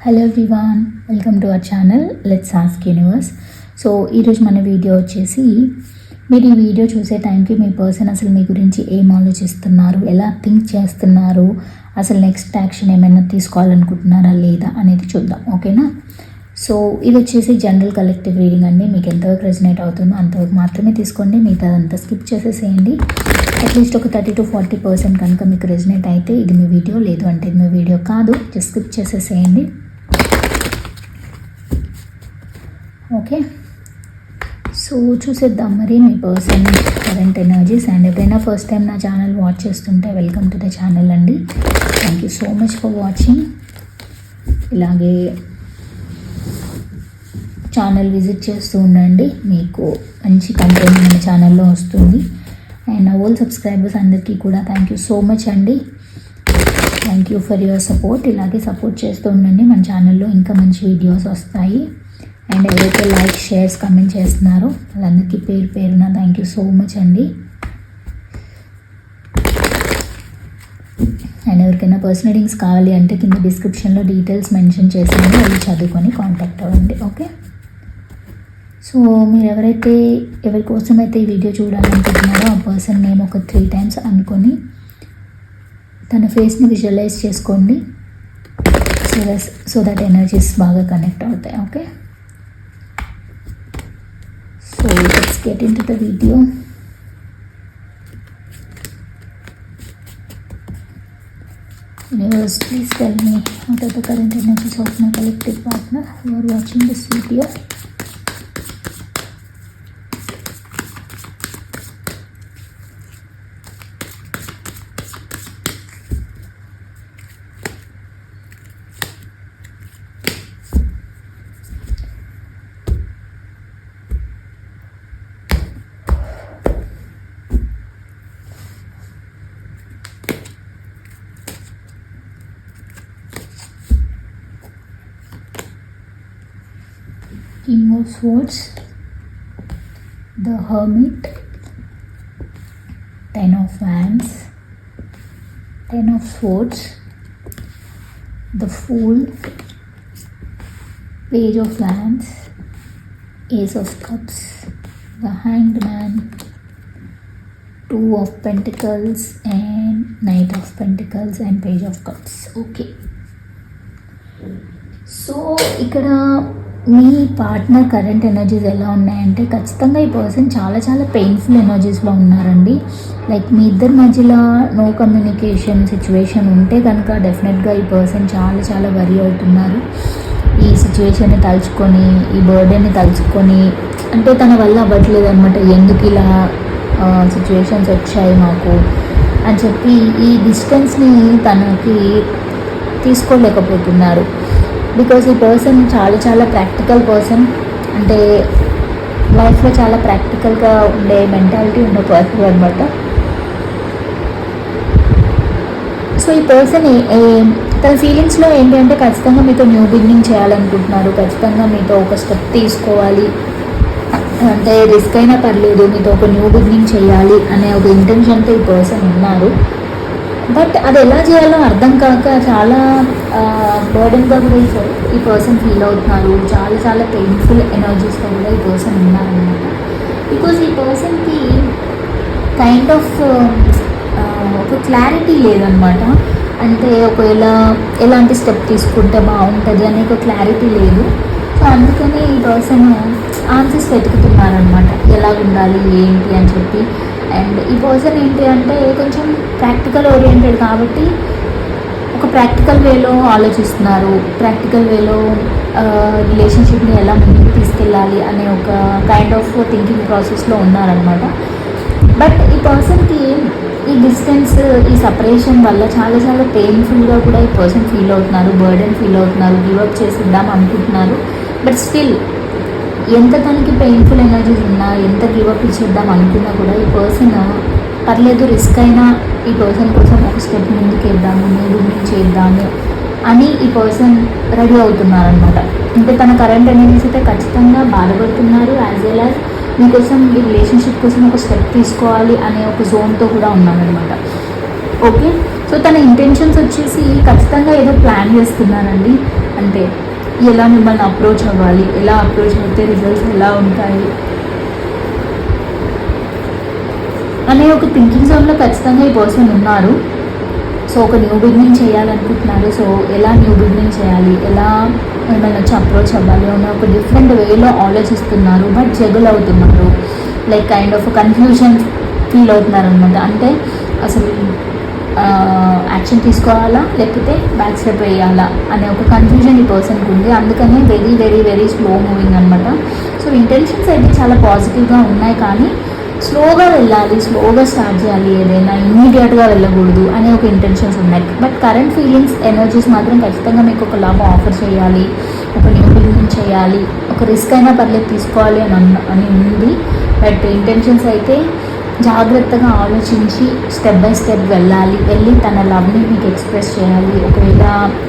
Hello Vivan welcome to our channel let's ask universe so ఈరోజు మన video వచ్చేసి మీరు ఈ వీడియో చూసే టైంకి మీ పర్సన్ అసలు మీ గురించి ఏం ఆలోచిస్తున్నారు ఎలా థింక్ చేస్తున్నారు అసలు నెక్స్ట్ యాక్షన్ ఏమైనా తీసుకోవాలనుకుంటున్నారా లేదా అనేది చూద్దాం ఓకేనా సో ఇది వచ్చేసి జనరల్ కలెక్టివ్ రీడింగ్ అండి. మీకు ఎంతవరకు రెజినేట్ అవుతుందో అంతవరకు మాత్రమే తీసుకోండి. మిగతాదంతా స్కిప్ చేసేసేయండి. అట్లీస్ట్ ఒక థర్టీ టు ఫార్టీ పర్సెంట్ కనుక మీకు రెజినేట్ అయితే ఇది మీ వీడియో లేదు అంటే ఇది మీ వీడియో కాదు. జస్ట్ స్కిప్ చేసేసేయండి. ఓకే. సో చూసేద్దాం మరి మీ పర్సన్ కరెంట్ ఎనర్జీస్ అండ్ ఎప్పుడైనా ఫస్ట్ టైం నా ఛానల్ వాచ్ చేస్తుంటే వెల్కమ్ టు ద ఛానల్ అండి. Thank you so much for watching ఇలాగే ఛానల్ విజిట్ చేస్తూ ఉండండి. మీకు మంచి కంటెంట్ మన ఛానల్లో వస్తుంది. అండ్ ఓల్ సబ్స్క్రైబర్స్ అందరికీ కూడా థ్యాంక్ యూ సో మచ్ అండి. Thank you for your support ఇలాగే సపోర్ట్ చేస్తూ ఉండండి. మన ఛానల్లో ఇంకా మంచి వీడియోస్ వస్తాయి. అండ్ ఎవరైతే లైక్ షేర్స్ కమెంట్ చేస్తున్నారో వాళ్ళందరికీ పేరు పేరున థ్యాంక్ యూ సో మచ్ అండి. అండ్ ఎవరికైనా పర్సనల్ రీడింగ్స్ కావాలి అంటే కింద డిస్క్రిప్షన్లో డీటెయిల్స్ మెన్షన్ చేసాను అవి చదువుకొని కాంటాక్ట్ అవ్వండి ఓకే? సో మీరు ఎవరైతే ఎవరి కోసం అయితే ఈ వీడియో చూడాలనుకుంటున్నారో ఆ పర్సన్ నేమ్ ఒక త్రీ టైమ్స్ అనుకొని తన ఫేస్ని విజువలైజ్ చేసుకోండి. సో సో దట్ ఎనర్జీస్ బాగా కనెక్ట్ అవుతాయి okay? So let's get into the video. Viewers, please tell me what are the current energies of my collective partner who are watching this video. King of Swords, the Hermit, Ten of Wands, Ten of Swords, the Fool, Page of Wands, Ace of Cups, the Hanged Man, Two of Pentacles, and Knight of Pentacles, and Page of Cups. Okay. So ఇక్కడ మీ partner current energies ఎలా ఉన్నాయంటే ఖచ్చితంగా ఈ person చాలా చాలా painful ఎనర్జీస్లో ఉన్నారండి. Like మీ ఇద్దరి మధ్యలో నో కమ్యూనికేషన్ సిచ్యువేషన్ ఉంటే కనుక డెఫినెట్గా ఈ పర్సన్ చాలా చాలా వరి అవుతున్నారు. ఈ సిచ్యువేషన్ని తలుచుకొని ఈ బర్త్డేని తలుచుకొని అంటే తన వల్ల అవ్వట్లేదు అనమాట ఎందుకు ఇలా సిచ్యువేషన్స్ వచ్చాయి మాకు? అని చెప్పి ఈ డిస్టెన్స్ని తనకి తీసుకోలేకపోతున్నారు. బికాజ్ ఈ పర్సన్ చాలా చాలా ప్రాక్టికల్ పర్సన్ అంటే లైఫ్లో చాలా ప్రాక్టికల్గా ఉండే మెంటాలిటీ ఉన్న పర్సన్ అనమాట సో ఈ పర్సన్ తన ఫీలింగ్స్లో ఏంటంటే ఖచ్చితంగా మీతో న్యూ బిగినింగ్ చేయాలనుకుంటున్నారు. ఖచ్చితంగా మీతో ఒక స్టెప్ తీసుకోవాలి. అంటే రిస్క్ అయినా పర్లేదు మీతో ఒక న్యూ బిగినింగ్ చేయాలి అనే ఒక ఇంటెన్షన్తో ఈ పర్సన్ ఉన్నారు. బట్ అది ఎలా చేయాలో అర్థం కాక చాలా బర్డన్గా కూడా ఈ- ఈ పర్సన్ ఫీల్ అవుతున్నారు చాలా చాలా పెయిన్ఫుల్ ఎనర్జీస్తో కూడా ఈ పర్సన్ ఉన్నారనమాట. బికాజ్ ఈ పర్సన్కి కైండ్ ఆఫ్ ఒక క్లారిటీ లేదనమాట. అంటే ఒకవేళ ఎలాంటి స్టెప్ తీసుకుంటే బాగుంటుంది అనే ఒక క్లారిటీ లేదు. సో అందుకని ఈ పర్సన్ ఆన్సర్స్ వెతుకుతున్నారనమాట. ఎలా ఉండాలి ఏంటి అని చెప్పి. అండ్ ఈ పర్సన్ ఏంటి అంటే కొంచెం ప్రాక్టికల్ ఓరియంటెడ్ కాబట్టి ఒక ప్రాక్టికల్ వేలో ఆలోచిస్తున్నారు. ప్రాక్టికల్ వేలో రిలేషన్షిప్ని ఎలా ముందుకు తీసుకెళ్ళాలి అనే ఒక కైండ్ ఆఫ్ థింకింగ్ ప్రాసెస్లో ఉన్నారనమాట బట్ ఈ పర్సన్కి ఈ డిస్టెన్స్ ఈ సపరేషన్ వల్ల చాలా చాలా పెయిన్ఫుల్గా కూడా ఈ పర్సన్ ఫీల్ అవుతున్నారు బర్డెన్ ఫీల్ అవుతున్నారు గివప్ చేసిద్దాం అనుకుంటున్నారు. బట్ స్టిల్ ఎంత తనకి పెయిన్ఫుల్ ఎనర్జీస్ ఉన్నా ఎంత గివప్ ఇచ్చేద్దాం అనుకున్నా కూడా ఈ పర్సన్ పర్లేదు రిస్క్ అయినా ఈ పర్సన్ కోసం ఒక స్టెప్ ముందుకు వేద్దాము ముందు చేద్దాము అని ఈ పర్సన్ రెడీ అవుతున్నారనమాట అంటే తన కరెంట్ ఎనర్జీస్ అయితే ఖచ్చితంగా బాధపడుతున్నారు యాజ్ వెల్ యాజ్ మీకోసం ఈ రిలేషన్షిప్ కోసం ఒక స్టెప్ తీసుకోవాలి అనే ఒక జోన్తో కూడా ఉన్నారనమాట ఓకే సో తన ఇంటెన్షన్స్ వచ్చేసి ఖచ్చితంగా ఏదో ప్లాన్ చేస్తున్నానండి అంటే ఎలా మిమ్మల్ని అప్రోచ్ అవ్వాలి ఎలా అప్రోచ్ అయితే రిజల్ట్స్ ఎలా ఉంటాయి అనే ఒక థింకింగ్ జోన్లో ఖచ్చితంగా ఈ పర్సన్ ఉన్నారు. సో ఒక న్యూ బిగినింగ్ చేయాలనుకుంటున్నారు. సో ఎలా న్యూ బిగినింగ్ చేయాలి ఎలా మిమ్మల్ని వచ్చి అప్రోచ్ అవ్వాలి అనే ఒక డిఫరెంట్ వేలో ఆలోచిస్తున్నారు బట్ జగుల్ అవుతున్నారు. Like kind of confusion feel అవుతున్నారు అనమాట అంటే అసలు యాక్షన్ తీసుకోవాలా? లేకపోతే బ్యాక్ స్టెప్ వేయాలా? అనే ఒక కన్ఫ్యూజన్ ఈ పర్సన్కి ఉంది. అందుకనే very very very slow moving అనమాట సో ఇంటెన్షన్స్ అయితే చాలా పాజిటివ్గా ఉన్నాయి కానీ స్లోగా వెళ్ళాలి స్లోగా స్టార్ట్ చేయాలి ఏదైనా ఇమ్మీడియట్గా వెళ్ళకూడదు అనే ఒక ఇంటెన్షన్స్ ఉన్నాయి. బట్ కరెంట్ ఫీలింగ్స్ ఎనర్జీస్ మాత్రం ఖచ్చితంగా మీకు ఒక లాభం ఆఫర్ చేయాలి. ఒక న్యూ బిగినింగ్ చేయాలి. ఒక రిస్క్ అయినా పర్లేదు తీసుకోవాలి అని అన్న అని ఉంది. బట్ ఇంటెన్షన్స్ అయితే జాగ్రత్తగా ఆలోచించి స్టెప్ బై స్టెప్ వెళ్ళాలి. వెళ్ళి తన లవ్ని మీకు ఎక్స్ప్రెస్ చేయాలి. ఒకవేళ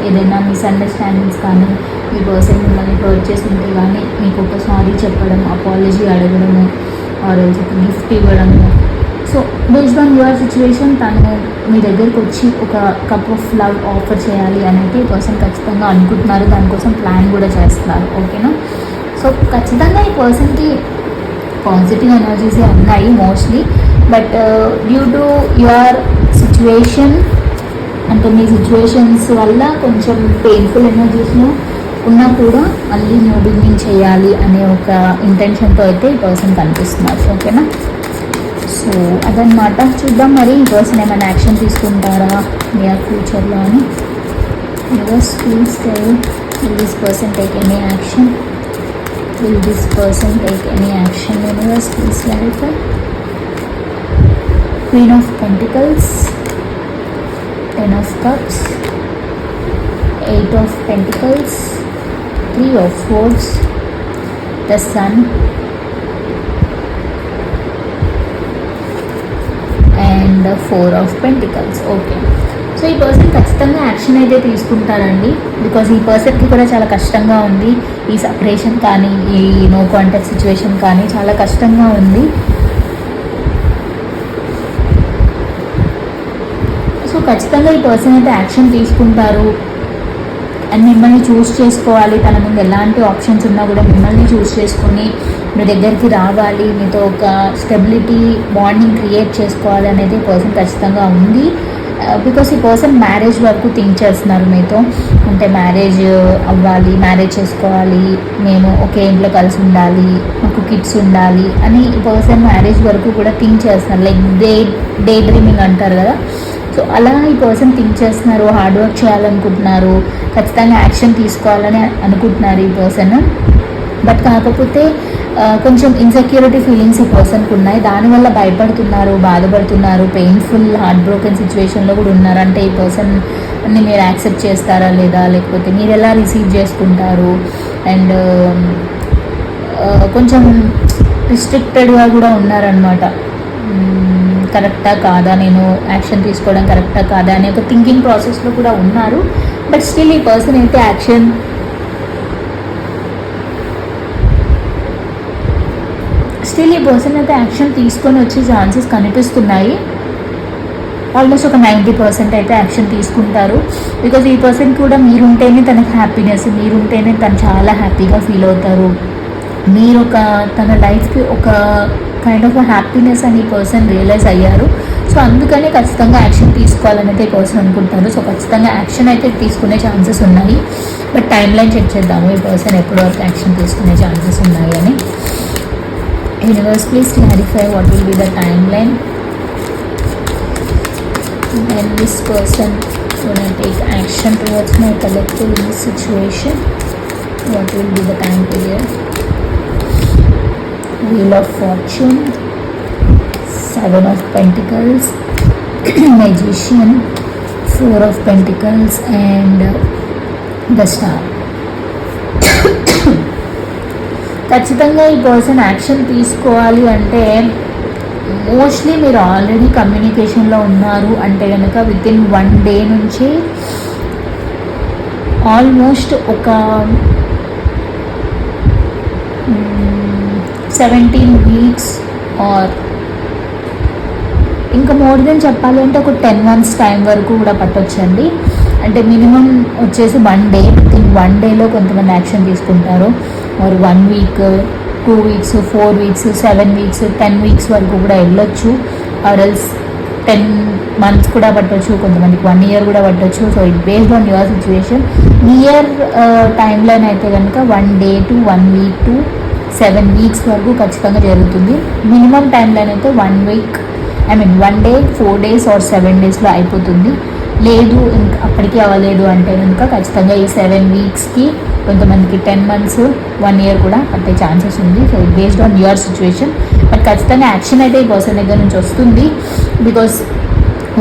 ఏదైనా మిస్అండర్స్టాండింగ్స్ కానీ మీ పర్సన్ మిమ్మల్ని హర్ట్ చేస్తుంటే కానీ మీకు ఒక సారీ చెప్పడం అపాలజీ అడగడము ఆర్ ఒక గిఫ్ట్ ఇవ్వడము. So based on your situation తను మీ దగ్గరకు వచ్చి ఒక కప్ ఆఫ్ లవ్ ఆఫర్ చేయాలి అని అయితే పర్సన్ ఖచ్చితంగా అనుకుంటున్నారు. దానికోసం ప్లాన్ కూడా చేస్తున్నారు. ఓకేనా సో ఖచ్చితంగా ఈ పర్సన్కి పాజిటివ్ ఎనర్జీసే ఉన్నాయి mostly but due to your situation అంటే మీ సిచ్యువేషన్స్ వల్ల కొంచెం పెయిన్ఫుల్ ఎనర్జీస్లో ఉన్నా కూడా మళ్ళీ న్యూ బిగినింగ్ చేయాలి అనే ఒక ఇంటెన్షన్తో అయితే ఈ పర్సన్ కనిపిస్తున్నారు. ఓకేనా సో అదనమాట చూద్దాం మరి ఈ పర్సన్ ఏమైనా యాక్షన్ తీసుకుంటారా? నియర్ ఫ్యూచర్లో అని universe please this person take any action Will this person take any action universe? Please clarify. Queen of Pentacles, Ten of Cups, Eight of Pentacles, Three of Swords, the Sun, and Four of Pentacles. Okay so ఈ person ఖచ్చితంగా action అయితే తీసుకుంటారండి because ఈ పర్సన్కి కూడా చాలా కష్టంగా ఉంది. ఈ సపరేషన్ కానీ ఈ నో కాంటాక్ట్ సిచ్యువేషన్ కానీ చాలా కష్టంగా ఉంది. సో ఖచ్చితంగా ఈ పర్సన్ అయితే యాక్షన్ తీసుకుంటారు. అండ్ మిమ్మల్ని చూస్ చేసుకోవాలి. తన ముందు ఎలాంటి ఆప్షన్స్ ఉన్నా కూడా మిమ్మల్ని చూస్ చేసుకొని మీ దగ్గరికి రావాలి. మీతో ఒక స్టెబిలిటీ బాండింగ్ క్రియేట్ చేసుకోవాలి అనేది పర్సన్ ఖచ్చితంగా ఉంది. బికాస్ ఈ పర్సన్ మ్యారేజ్ వరకు థింక్ చేస్తున్నారు మీతో. అంటే మ్యారేజ్ uh, అవ్వాలి మ్యారేజ్ చేసుకోవాలి మేము ఒకే ఇంట్లో కలిసి ఉండాలి మాకు కిడ్స్ ఉండాలి అని ఈ పర్సన్ మ్యారేజ్ వరకు కూడా థింక్ చేస్తున్నారు. లైక్ డే డే డ్రీమింగ్ అంటారు కదా. సో అలా ఈ పర్సన్ థింక్ చేస్తున్నారు హార్డ్ వర్క్ చేయాలనుకుంటున్నారు ఖచ్చితంగా యాక్షన్ తీసుకోవాలని అనుకుంటున్నారు ఈ పర్సన్ బట్ కాకపోతే కొంచెం ఇన్సెక్యూరిటీ ఫీలింగ్స్ ఈ పర్సన్కి ఉన్నాయి. దానివల్ల భయపడుతున్నారు బాధపడుతున్నారు పెయిన్ఫుల్ హార్ట్ బ్రోకెన్ సిచ్యువేషన్లో కూడా ఉన్నారు. అంటే ఈ పర్సన్ని మీరు యాక్సెప్ట్ చేస్తారా లేదా? లేకపోతే మీరు ఎలా రిసీవ్ చేసుకుంటారు? అండ్ um, కొంచెం రిస్ట్రిక్టెడ్గా కూడా ఉన్నారనమాట కరెక్టా కాదా? నేను యాక్షన్ తీసుకోవడం కరెక్టా కాదా? అనే ఒక థింకింగ్ ప్రాసెస్లో కూడా ఉన్నారు. బట్ స్టిల్ ఈ పర్సన్ అయితే యాక్షన్ స్టిల్ ఈ పర్సన్ అయితే యాక్షన్ తీసుకొని వచ్చే ఛాన్సెస్ కనిపిస్తున్నాయి. ఆల్మోస్ట్ ఒక నైంటీ పర్సెంట్ అయితే యాక్షన్ తీసుకుంటారు. బికాజ్ ఈ పర్సన్ కూడా మీరుంటేనే తనకి హ్యాపీనెస్ మీరుంటేనే తను చాలా హ్యాపీగా ఫీల్ అవుతారు. మీరు ఒక తన లైఫ్కి ఒక కైండ్ ఆఫ్ హ్యాపీనెస్ అని పర్సన్ రియలైజ్ అయ్యారు. సో అందుకనే ఖచ్చితంగా యాక్షన్ తీసుకోవాలనేది ఈ పర్సన్ అనుకుంటారు సో ఖచ్చితంగా యాక్షన్ అయితే తీసుకునే ఛాన్సెస్ ఉన్నాయి. బట్ టైం లైన్ చెక్ చేద్దాము. ఈ పర్సన్ ఎప్పటి వరకు యాక్షన్ తీసుకునే ఛాన్సెస్ ఉన్నాయి అని. Universe, please clarify what will be the timeline when this person gonna take action towards my collective in this situation. What will be the time period? Wheel of Fortune, Seven of Pentacles, Magician, Four of Pentacles, and uh, the Star. ఖచ్చితంగా ఈ person action తీసుకోవాలి అంటే mostly మీరు already కమ్యూనికేషన్లో ఉన్నారు అంటే కనుక with in one day నుంచి ఆల్మోస్ట్ ఒక సెవెంటీన్ వీక్స్ ఆర్ ఇంకా మోర్ దెన్ చెప్పాలి అంటే ఒక టెన్ మంత్స్ టైం వరకు కూడా పట్టొచ్చండి. అంటే మినిమం వచ్చేసి వన్ డే ఇన్ వన్ డేలో కొంతమంది యాక్షన్ తీసుకుంటారు. మరి one week two weeks four weeks seven weeks ten weeks వరకు కూడా వెళ్ళొచ్చు. ఆర్ఎల్స్ టెన్ మంత్స్ కూడా పట్టొచ్చు కొంతమందికి వన్ ఇయర్ కూడా పట్టొచ్చు. So it based on your situation near time line అయితే కనుక one day to one week to seven weeks వరకు ఖచ్చితంగా జరుగుతుంది. మినిమం టైం లైన్ అయితే one week I mean one day four days or seven డేస్లో అయిపోతుంది. లేదు ఇంకా అప్పటికీ అవ్వలేదు అంటే కనుక ఖచ్చితంగా ఈ సెవెన్ వీక్స్కి కొంతమందికి టెన్ మంత్స్ వన్ ఇయర్ కూడా పట్టే ఛాన్సెస్ ఉంది. So based on your situation but ఖచ్చితంగా యాక్షన్ అయితే ఈ పర్సన్ దగ్గర నుంచి వస్తుంది. బికాస్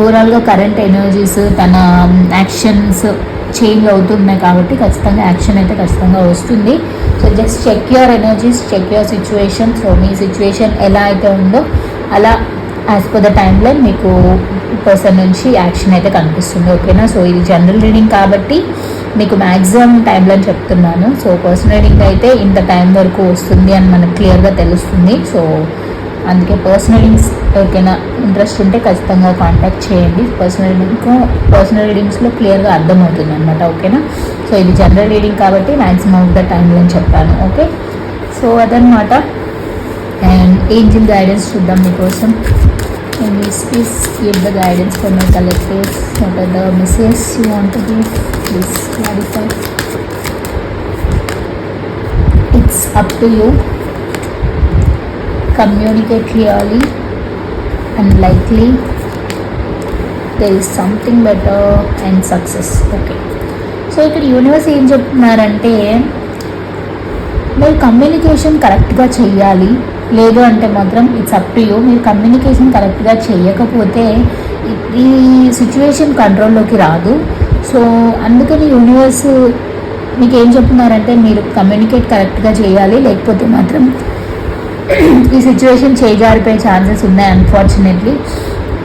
ఓవరాల్గా కరెంట్ ఎనర్జీస్ తన um, యాక్షన్స్ చేంజ్ అవుతున్నాయి కాబట్టి ఖచ్చితంగా యాక్షన్ అయితే ఖచ్చితంగా వస్తుంది. So just check your energies check your situation so me situation ఎలా అయితే ఉందో అలా యాజ్ పర్ ద టైంలో మీకు పర్సన్ నుంచి యాక్షన్ అయితే కనిపిస్తుంది. ఓకేనా సో ఇది జనరల్ రీడింగ్ కాబట్టి మీకు మ్యాక్సిమం టైంలో చెప్తున్నాను. సో పర్సనల్ రీడింగ్ అయితే ఇంత టైం వరకు వస్తుంది అని మనకు క్లియర్గా తెలుస్తుంది. సో అందుకే పర్సనల్ రీడింగ్స్ ఎవరికైనా ఇంట్రెస్ట్ ఉంటే ఖచ్చితంగా కాంటాక్ట్ చేయండి. పర్సనల్ రీడింగ్ పర్సనల్ రీడింగ్స్లో క్లియర్గా అర్థమవుతుంది అనమాట ఓకేనా సో ఇది జనరల్ రీడింగ్ కాబట్టి మ్యాక్సిమం ఆఫ్ ద టైంలో చెప్పాను ఓకే సో అదనమాట అండ్ ఏంజిల్ గైడెన్స్ చూద్దాం మీకోసం. And this is give the guidance for my collective. what are the messages you want to give please clarify it's up to you communicate clearly and likely there is something better and success okay so ఇక్కడ universe ఏం చెప్తున్నారంటే మీరు communication కరెక్ట్గా చెయ్యాలి లేదు అంటే మాత్రం it's up to you మీరు కమ్యూనికేషన్ కరెక్ట్గా చేయకపోతే ఈ- సిచ్యువేషన్ కంట్రోల్లోకి రాదు. సో అందుకని యూనివర్స్ మీకు ఏం చెప్తున్నారంటే మీరు కమ్యూనికేట్ కరెక్ట్గా చేయాలి. లేకపోతే మాత్రం ఈ సిచ్యువేషన్ చేజారిపోయే ఛాన్సెస్ ఉన్నాయి అన్ఫార్చునేట్లీ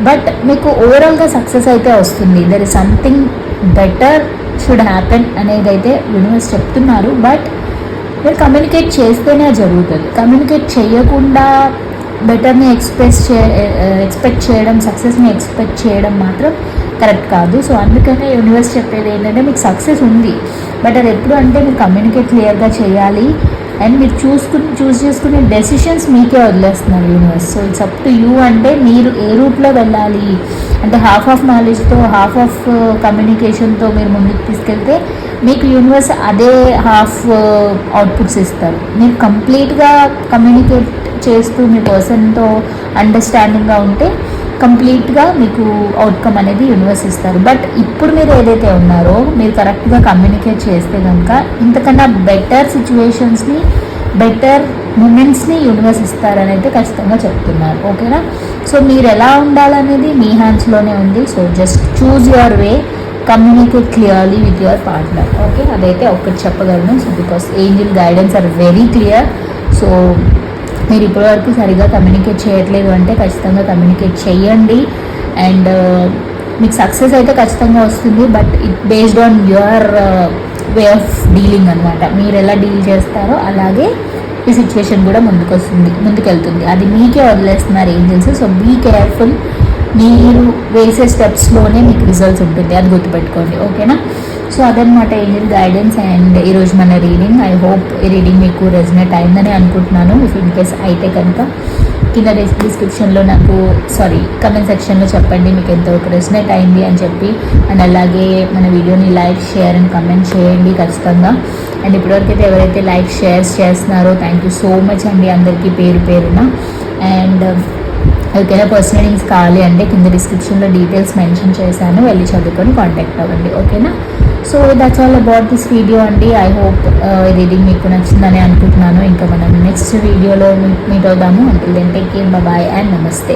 బట్ మీకు ఓవరాల్గా సక్సెస్ అయితే వస్తుంది. There is something better should happen అనేది అయితే యూనివర్స్ చెప్తున్నారు. బట్ మీరు కమ్యూనికేట్ చేస్తేనే జరుగుతుంది. కమ్యూనికేట్ చేయకుండా బెటర్ని ఎక్స్ప్రెస్ చే ఎక్స్పెక్ట్ చేయడం సక్సెస్ని ఎక్స్పెక్ట్ చేయడం మాత్రం కరెక్ట్ కాదు. సో అందుకనే యూనివర్స్ చెప్పేది ఏంటంటే మీకు సక్సెస్ ఉంది. బట్ అది ఎప్పుడు అంటే మీరు కమ్యూనికేట్ క్లియర్గా చేయాలి. అండ్ మీరు చూసుకుని చూస్ చేసుకునే డెసిషన్స్ మీకే వదిలేస్తున్నారు universe so it's up to you అంటే మీరు ఏ రూట్లో వెళ్ళాలి? అంటే హాఫ్ ఆఫ్ నాలెడ్జ్తో హాఫ్ ఆఫ్ కమ్యూనికేషన్తో మీరు ముందుకు తీసుకెళ్తే మీకు యూనివర్స్ అదే హాఫ్ అవుట్పుట్స్ uh, ఇస్తారు. మీరు కంప్లీట్గా కమ్యూనికేట్ చేస్తూ మీ పర్సన్తో అండర్స్టాండింగ్గా ఉంటే కంప్లీట్గా మీకు అవుట్కమ్ అనేది యూనివర్స్ ఇస్తారు. బట్ ఇప్పుడు మీరు ఏదైతే ఉన్నారో మీరు కరెక్ట్గా కమ్యూనికేట్ చేస్తే కనుక ఇంతకన్నా బెటర్ సిచ్యువేషన్స్ని బెటర్ మూమెంట్స్ని యూనివర్స్ ఇస్తారని అయితే ఖచ్చితంగా చెప్తున్నారు. ఓకేనా సో మీరు ఎలా ఉండాలనేది మీ హ్యాండ్స్లోనే ఉంది. So just choose your way communicate clearly with your partner. Okay అదైతే ఒక్కటి చెప్పగలను. So because angel guidance are very clear so మీరు ఇప్పటివరకు సరిగా కమ్యూనికేట్ చేయట్లేదు అంటే ఖచ్చితంగా కమ్యూనికేట్ చేయండి. అండ్ uh, మీకు సక్సెస్ అయితే ఖచ్చితంగా వస్తుంది. But it based on your way of dealing అనమాట మీరు ఎలా డీల్ చేస్తారో అలాగే ఈ సిచ్యువేషన్ కూడా ముందుకు వస్తుంది ముందుకెళ్తుంది. అది మీకే వదిలేస్తున్నారు ఏంజల్స్ సో బీ కేర్ఫుల్ మీరు వేసే స్టెప్స్లోనే మీకు రిజల్ట్స్ ఉంటుంది. అది గుర్తుపెట్టుకోండి. ఓకేనా? సో అదనమాట ఏంజల్ గైడెన్స్ అండ్ ఈరోజు మన రీడింగ్ ఐ హోప్ ఈ రీడింగ్ మీకు రెజినేట్ అయిందని అనుకుంటున్నాను. ఇఫ్ ఇన్ కేస్ అయితే కనుక కింద డిస్క్రిప్షన్లో నాకు సారీ కమెంట్ సెక్షన్లో చెప్పండి మీకు ఎంతవరకు రెజినేట్ అయింది అని చెప్పి. అండ్ అలాగే మన వీడియోని లైక్ షేర్ అండ్ కమెంట్ చేయండి ఖచ్చితంగా. అండ్ ఇప్పటివరకైతే ఎవరైతే లైక్ షేర్స్ చేస్తున్నారో థ్యాంక్ యూ సో మచ్ అండి అందరికీ పేరు పేరున. అండ్ ఎవరికైనా పర్సనల్ లింక్స్ కావాలి అంటే కింద డిస్క్రిప్షన్లో డీటెయిల్స్ మెన్షన్ చేశాను వెళ్ళి చదువుకొని కాంటాక్ట్ అవ్వండి ఓకేనా? So that's all about this video అండి. ఐ హోప్ రీడింగ్ మీకు నచ్చిందని అనుకుంటున్నాను. ఇంకా మనం నెక్స్ట్ వీడియోలో మీట్ అవుదాము. అంటే then take care bye and నమస్తే